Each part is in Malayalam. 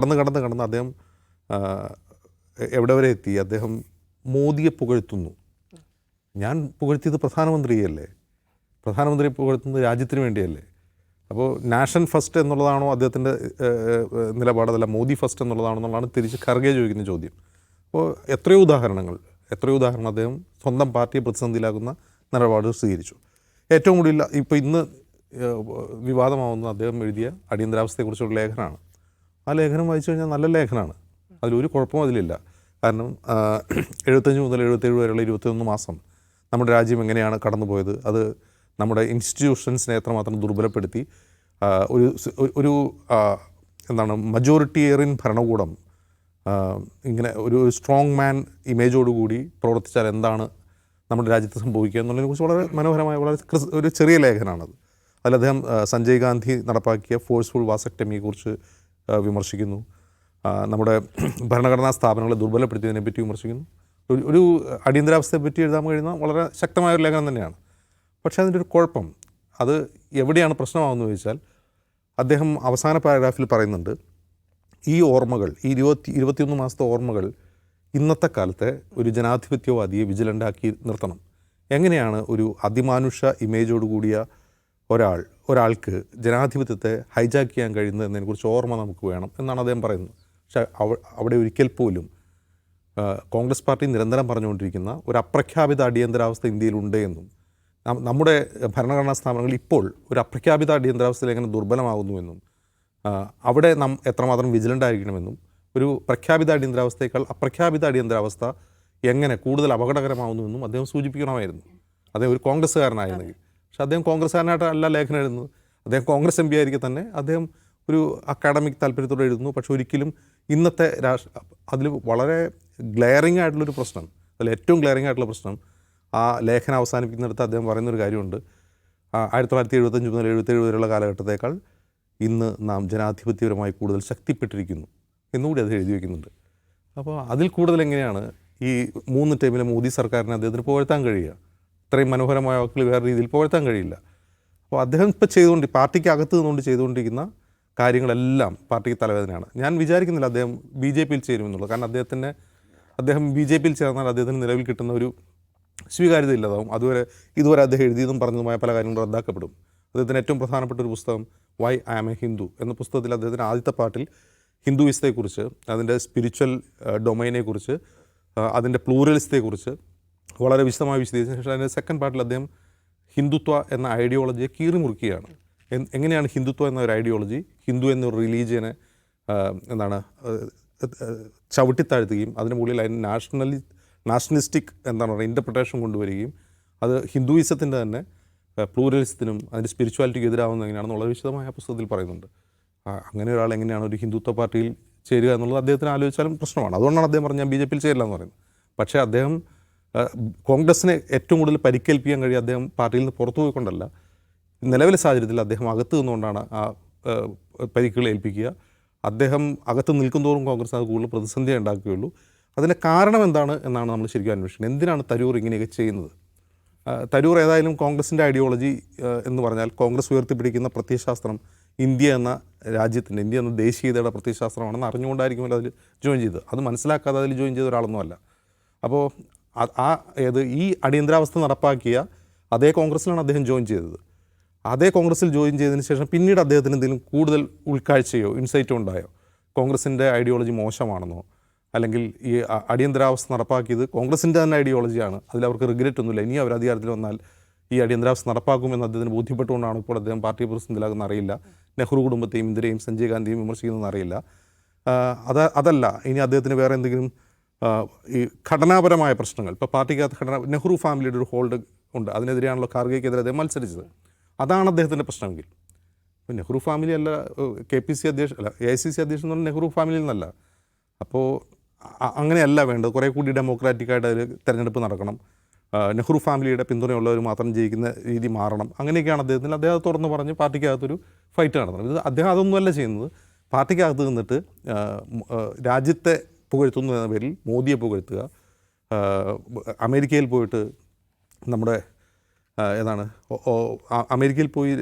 കടന്ന് കടന്ന് കടന്ന് അദ്ദേഹം എവിടെ വരെ എത്തി? അദ്ദേഹം മോദിയെ പുകഴ്ത്തുന്നു. ഞാൻ പുകഴ്ത്തിയത് പ്രധാനമന്ത്രിയല്ലേ? പ്രധാനമന്ത്രിയെ പുകഴ്ത്തുന്നത് രാജ്യത്തിന് വേണ്ടിയല്ലേ? അപ്പോൾ നാഷൻ ഫസ്റ്റ് എന്നുള്ളതാണോ അദ്ദേഹത്തിന്റെ നിലപാടതല്ല മോദി ഫസ്റ്റ് എന്നുള്ളതാണോ എന്നുള്ളതാണ് തിരിച്ച് ഖർഗെ ചോദിക്കുന്ന ചോദ്യം. അപ്പോൾ എത്രയോ ഉദാഹരണങ്ങൾ എത്രയോ ഉദാഹരണം അദ്ദേഹം സ്വന്തം പാർട്ടിയെ പ്രതിസന്ധിയിലാക്കുന്ന നിലപാട് സ്വീകരിച്ചു. ഏറ്റവും കൂടുതൽ ഇപ്പോൾ ഇന്ന് വിവാദമാവുന്ന അദ്ദേഹം എഴുതിയ അടിയന്തരാവസ്ഥയെക്കുറിച്ചുള്ള ലേഖനമാണ്. ആ ലേഖനം വായിച്ചു കഴിഞ്ഞാൽ നല്ല ലേഖനമാണ്. അതിലൊരു കുഴപ്പവും അതിലില്ല. കാരണം എഴുപത്തഞ്ച് മുതൽ എഴുപത്തേഴ് വരെയുള്ള ഇരുപത്തിയൊന്ന് മാസം നമ്മുടെ രാജ്യം എങ്ങനെയാണ് കടന്നുപോയത് അത് നമ്മുടെ ഇൻസ്റ്റിറ്റ്യൂഷൻസിനെ എത്രമാത്രം ദുർബലപ്പെടുത്തി ഒരു ഒരു- എന്താണ് മജോറിറ്റിയേറിയൻ ഭരണകൂടം ഇങ്ങനെ ഒരു സ്ട്രോങ് മാൻ ഇമേജോടുകൂടി പ്രവർത്തിച്ചാൽ എന്താണ് നമ്മുടെ രാജ്യത്ത് സംഭവിക്കുക എന്നുള്ളതിനെക്കുറിച്ച് വളരെ മനോഹരമായ വളരെ ഒരു ചെറിയ ലേഖനമാണത്. അതിൽ അദ്ദേഹം സഞ്ജയ് ഗാന്ധി നടപ്പാക്കിയ ഫോഴ്സ്ഫുൾ വാസക്ടമിയെക്കുറിച്ച് വിമർശിക്കുന്നു. നമ്മുടെ ഭരണഘടനാ സ്ഥാപനങ്ങളെ ദുർബലപ്പെടുത്തിയതിനെ പറ്റി വിമർശിക്കുന്നു. ഒരു ഒരു അടിയന്തരാവസ്ഥയെ പറ്റി എഴുതാൻ കഴിയുന്ന വളരെ ശക്തമായ ഒരു ലേഖനം തന്നെയാണ്. പക്ഷേ അതിന്റെ ഒരു കുഴപ്പം അത് എവിടെയാണ് പ്രശ്നമാകുന്നത് ചോദിച്ചാൽ അദ്ദേഹം അവസാന പാരഗ്രാഫിൽ പറയുന്നുണ്ട് ഈ ഓർമ്മകൾ ഈ ഇരുപത്തി ഇരുപത്തിയൊന്ന് മാസത്തെ ഓർമ്മകൾ ഇന്നത്തെ കാലത്തെ ഒരു ജനാധിപത്യവാദിയെ വിജിലന്റാക്കി നിർത്തണം. എങ്ങനെയാണ് ഒരു അതിമാനുഷ ഇമേജോടുകൂടിയ ഒരാൾ ഒരാൾക്ക് ജനാധിപത്യത്തെ ഹൈജാക്ക് ചെയ്യാൻ കഴിയുന്നത് എന്നതിനെക്കുറിച്ച് ഓർമ്മ നമുക്ക് വേണം എന്നാണ് അദ്ദേഹം പറയുന്നത്. പക്ഷേ അവിടെ ഒരിക്കൽ പോലും കോൺഗ്രസ് പാർട്ടി നിരന്തരം പറഞ്ഞുകൊണ്ടിരിക്കുന്ന ഒരു അപ്രഖ്യാപിത അടിയന്തരാവസ്ഥ ഇന്ത്യയിലുണ്ട് എന്നും നമ്മുടെ ഭരണഘടനാ സ്ഥാപനങ്ങൾ ഇപ്പോൾ ഒരു അപ്രഖ്യാപിത അടിയന്തരാവസ്ഥയിൽ എങ്ങനെ ദുർബലമാകുന്നുവെന്നും അവിടെ നാം എത്രമാത്രം വിജിലന്റ് ആയിരിക്കണമെന്നും ഒരു പ്രഖ്യാപിത അടിയന്തരാവസ്ഥയേക്കാൾ അപ്രഖ്യാപിത അടിയന്തരാവസ്ഥ എങ്ങനെ കൂടുതൽ അപകടകരമാവുന്നുവെന്നും അദ്ദേഹം സൂചിപ്പിക്കണമായിരുന്നു. അദ്ദേഹം ഒരു കോൺഗ്രസ്സുകാരനായിരുന്നെങ്കിൽ. പക്ഷെ അദ്ദേഹം കോൺഗ്രസ്സുകാരനായിട്ട് അല്ല ലേഖനം എഴുതുന്നത്. അദ്ദേഹം കോൺഗ്രസ് എം പി ആയിരിക്കെ തന്നെ അദ്ദേഹം ഒരു അക്കാഡമിക് താല്പര്യത്തോടെ എഴുതുന്നു. പക്ഷെ ഒരിക്കലും ഇന്നത്തെ രാഷ്ട്ര അതിൽ വളരെ ഗ്ലെയറിംഗ് ആയിട്ടുള്ളൊരു പ്രശ്നം അതിൽ ഏറ്റവും ഗ്ലെയറിംഗ് ആയിട്ടുള്ള പ്രശ്നം ആ ലേഖനം അവസാനിപ്പിക്കുന്നിടത്ത് അദ്ദേഹം പറയുന്നൊരു കാര്യമുണ്ട്. ആയിരത്തി തൊള്ളായിരത്തി എഴുപത്തഞ്ച് മുതൽ എഴുപത്തേഴ് വരെയുള്ള കാലഘട്ടത്തേക്കാൾ ഇന്ന് നാം ജനാധിപത്യപരമായി കൂടുതൽ ശക്തിപ്പെട്ടിരിക്കുന്നു എന്നുകൂടി അത് എഴുതി വയ്ക്കുന്നുണ്ട് അപ്പോൾ അതിൽ കൂടുതൽ എങ്ങനെയാണ് ഈ മൂന്ന് ടൈമിലെ മോദി സർക്കാരിനെ അദ്ദേഹത്തിന് പുകഴ്ത്താൻ കഴിയുക? ഇത്രയും മനോഹരമായ വാക്കുകൾ വേറെ രീതിയിൽ പുകഴ്ത്താൻ കഴിയില്ല. അപ്പോൾ അദ്ദേഹം ഇപ്പോൾ ചെയ്തുകൊണ്ട് പാർട്ടിക്ക് അകത്ത് നിന്നുകൊണ്ട് ചെയ്തുകൊണ്ടിരിക്കുന്ന കാര്യങ്ങളെല്ലാം പാർട്ടിക്ക് തലവേദനയാണ്. ഞാൻ വിചാരിക്കുന്നില്ല അദ്ദേഹം ബി ജെ പിയിൽ ചേരുമെന്നുള്ളത്. കാരണം അദ്ദേഹത്തിന്റെ അദ്ദേഹം ബി ജെ പിയിൽ ചേർന്നാൽ അദ്ദേഹത്തിന് നിലവിൽ കിട്ടുന്ന ഒരു സ്വീകാര്യത ഇല്ലാതാവും. അതുവരെ ഇതുവരെ അദ്ദേഹം എഴുതിയതും പറഞ്ഞതുമായ പല കാര്യങ്ങളും റദ്ദാക്കപ്പെടും. അദ്ദേഹത്തിന് ഏറ്റവും പ്രധാനപ്പെട്ട ഒരു പുസ്തകം why I am a Hindu എന്ന പുസ്തകത്തിൽ അദ്ദേഹത്തിന്റെ ആദ്യത്തെ പാട്ടിൽ ഹിന്ദുയിസത്തെക്കുറിച്ച് അതിന്റെ സ്പിരിച്വൽ ഡൊമൈനെക്കുറിച്ച് അതിന്റെ പ്ലൂറലിസത്തെക്കുറിച്ച് വളരെ വിശദമായി വിശദീകരിച്ച ശേഷം അതിന്റെ സെക്കൻഡ് പാർട്ടിൽ അദ്ദേഹം ഹിന്ദുത്വ എന്ന ഐഡിയോളജിയെ കീറിമുറുക്കുകയാണ് എങ്ങനെയാണ് ഹിന്ദുത്വ എന്ന ഒരു ഐഡിയോളജി ഹിന്ദു എന്നൊരു റിലീജിയനെ എന്താണ് ചവിട്ടിത്താഴ്ത്തുകയും അതിന് മുകളിൽ അതിന് നാഷണലി നാഷണലിസ്റ്റിക് എന്താണ് പറയുക ഇന്റർപ്രിട്ടേഷൻ കൊണ്ടുവരികയും അത് ഹിന്ദുയിസത്തിന്റെ തന്നെ പ്ലൂറലിസത്തിനും അതിന്റെ സ്പിരിച്വാലിറ്റിക്ക് എതിരാവുന്ന വളരെ വിശദമായ പുസ്തകത്തിൽ പറയുന്നുണ്ട്. അങ്ങനെ ഒരാൾ എങ്ങനെയാണ് ഒരു ഹിന്ദുത്വ പാർട്ടിയിൽ ചേരുക എന്നുള്ളത് അദ്ദേഹത്തിന് ആലോചിച്ചാലും പ്രശ്നമാണ്. അതുകൊണ്ടാണ് അദ്ദേഹം പറഞ്ഞാൽ ബി ജെ പിയിൽ ചേരില്ല എന്ന് പറയുന്നത്. പക്ഷേ അദ്ദേഹം കോൺഗ്രസിനെ ഏറ്റവും കൂടുതൽ പരിക്കേൽപ്പിക്കാൻ കഴിയും അദ്ദേഹം പാർട്ടിയിൽ നിന്ന് പുറത്തു പോയിക്കൊണ്ടല്ല. നിലവിലെ സാഹചര്യത്തിൽ അദ്ദേഹം അകത്ത് നിന്നുകൊണ്ടാണ് ആ പരിക്കുകൾ ഏൽപ്പിക്കുക. അദ്ദേഹം അകത്ത് നിൽക്കുന്നതോറും കോൺഗ്രസ് അത് കൂടുതൽ പ്രതിസന്ധി ഉണ്ടാക്കുകയുള്ളൂ. അതിന്റെ കാരണം എന്താണ് എന്നാണ് നമ്മൾ ശരിക്കും അന്വേഷിക്കുന്നത്. എന്തിനാണ് തരൂർ ഇങ്ങനെയൊക്കെ ചെയ്യുന്നത്? തരൂർ ഏതായാലും കോൺഗ്രസിന്റെ ഐഡിയോളജി എന്ന് പറഞ്ഞാൽ കോൺഗ്രസ് ഉയർത്തിപ്പിടിക്കുന്ന പ്രത്യയശാസ്ത്രം ഇന്ത്യ എന്ന രാജ്യത്തിന്റെ ഇന്ത്യ എന്ന ദേശീയതയുടെ പ്രത്യയശാസ്ത്രമാണെന്ന് അറിഞ്ഞുകൊണ്ടായിരിക്കുമല്ലോ അതിൽ ജോയിൻ ചെയ്തത്. അത് മനസ്സിലാക്കാതെ അതിൽ ജോയിൻ ചെയ്ത ഒരാളൊന്നുമല്ല. അപ്പോൾ ആ- ഏത് ഈ അടിയന്തരാവസ്ഥ നടപ്പാക്കിയ അതേ കോൺഗ്രസ്സിലാണ് അദ്ദേഹം ജോയിൻ ചെയ്തത്. അതേ കോൺഗ്രസ്സിൽ ജോയിൻ ചെയ്തതിന് ശേഷം പിന്നീട് അദ്ദേഹത്തിന് എന്തെങ്കിലും കൂടുതൽ ഉൾക്കാഴ്ചയോ ഇൻസൈറ്റോ ഉണ്ടായോ? കോൺഗ്രസിന്റെ ഐഡിയോളജി മോശമാണെന്നോ? അല്ലെങ്കിൽ ഈ അടിയന്തരാവസ്ഥ നടപ്പാക്കിയത് കോൺഗ്രസിന്റെ തന്നെ ഐഡിയോളജിയാണ്. അതിൽ അവർക്ക് റിഗ്രറ്റ് ഒന്നുമില്ല. ഇനി അവർ അധികാരത്തിൽ വന്നാൽ ഈ അടിയന്തരാവസ്ഥ നടപ്പാക്കുമെന്ന് അദ്ദേഹത്തിന് ബോധ്യപ്പെട്ടുകൊണ്ടാണ് ഇപ്പോൾ അദ്ദേഹം പാർട്ടി പ്രസിഡന്റിലാകുന്ന അറിയില്ല. നെഹ്റു കുടുംബത്തെയും ഇന്ദിരയും സഞ്ജയ് ഗാന്ധിയും വിമർശിക്കുന്നതെന്ന് അറിയില്ല. അത് അതല്ല. ഇനി അദ്ദേഹത്തിന് വേറെ എന്തെങ്കിലും ഈ ഘടനാപരമായ പ്രശ്നങ്ങൾ. ഇപ്പോൾ പാർട്ടിക്കകത്ത് ഘടന നെഹ്റു ഫാമിലിയുടെ ഒരു ഹോൾഡ് ഉണ്ട്. അതിനെതിരെയാണല്ലോ ഖാർഗെക്കെതിരെ അദ്ദേഹം മത്സരിച്ചത്. അതാണ് അദ്ദേഹത്തിന്റെ പ്രശ്നമെങ്കിൽ. ഇപ്പോൾ നെഹ്റു ഫാമിലി അല്ല കെ പി സി അധ്യക്ഷൻ അല്ല എ ഐ സി സി അധ്യക്ഷൻ എന്ന് പറഞ്ഞാൽ നെഹ്റു ഫാമിലിയിൽ നിന്നല്ല അപ്പോൾ അങ്ങനെയല്ല വേണ്ടത്. കുറേ കൂടി ഡെമോക്രാറ്റിക്കായിട്ട് അതിൽ തിരഞ്ഞെടുപ്പ് നടക്കണം. നെഹ്റു ഫാമിലിയുടെ പിന്തുണയുള്ളവർ മാത്രം ജയിക്കുന്ന രീതി മാറണം. അങ്ങനെയൊക്കെയാണ് അദ്ദേഹത്തിന്. അദ്ദേഹം തുറന്ന് പറഞ്ഞ് പാർട്ടിക്കകത്തൊരു ഫൈറ്റ് നടത്തുന്നത് ഇത് അദ്ദേഹം അതൊന്നുമല്ല ചെയ്യുന്നത്. പാർട്ടിക്കകത്ത് നിന്നിട്ട് രാജ്യത്തെ പുകഴ്ത്തുന്നു എന്ന പേരിൽ മോദിയെ പുകഴ്ത്തുക. അമേരിക്കയിൽ പോയിട്ട് നമ്മുടെ എന്താണ് അമേരിക്കയിൽ പോയി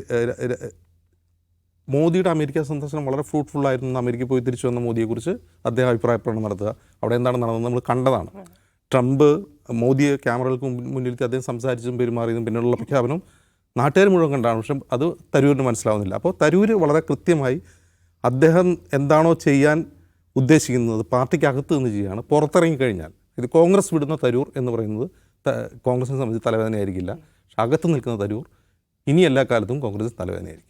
മോദിയുടെ അമേരിക്ക സന്ദർശനം വളരെ ഫ്രൂട്ട്ഫുൾ ആയിരുന്നു അമേരിക്കയിൽ പോയി തിരിച്ചു വന്ന മോദിയെക്കുറിച്ച് അദ്ദേഹം അഭിപ്രായ പ്രകടനം നടത്തുക. അവിടെ എന്താണ് നടന്നത് നമ്മൾ കണ്ടതാണ്. ട്രംപ് മോദിയെ ക്യാമറകൾക്ക് മുന്നിലേക്ക് അദ്ദേഹം സംസാരിച്ചും പെരുമാറിയതും പിന്നീടുള്ള പ്രഖ്യാപനം നാട്ടുകാർ മുഴുവൻ കണ്ടാണ്. പക്ഷെ അത് തരൂരിന് മനസ്സിലാവുന്നില്ല. അപ്പോൾ തരൂർ വളരെ കൃത്യമായി അദ്ദേഹം എന്താണോ ചെയ്യാൻ ഉദ്ദേശിക്കുന്നത് പാർട്ടിക്കകത്ത് നിന്ന് ചെയ്യുകയാണ്. പുറത്തിറങ്ങിക്കഴിഞ്ഞാൽ ഇത് കോൺഗ്രസ് വിടുന്ന തരൂർ എന്ന് പറയുന്നത് കോൺഗ്രസിനെ സംബന്ധിച്ച് തലവേദനയായിരിക്കില്ല. പക്ഷെ അകത്ത് നിൽക്കുന്ന തരൂർ ഇനി എല്ലാ കാലത്തും കോൺഗ്രസ് തലവേദനയായിരിക്കും.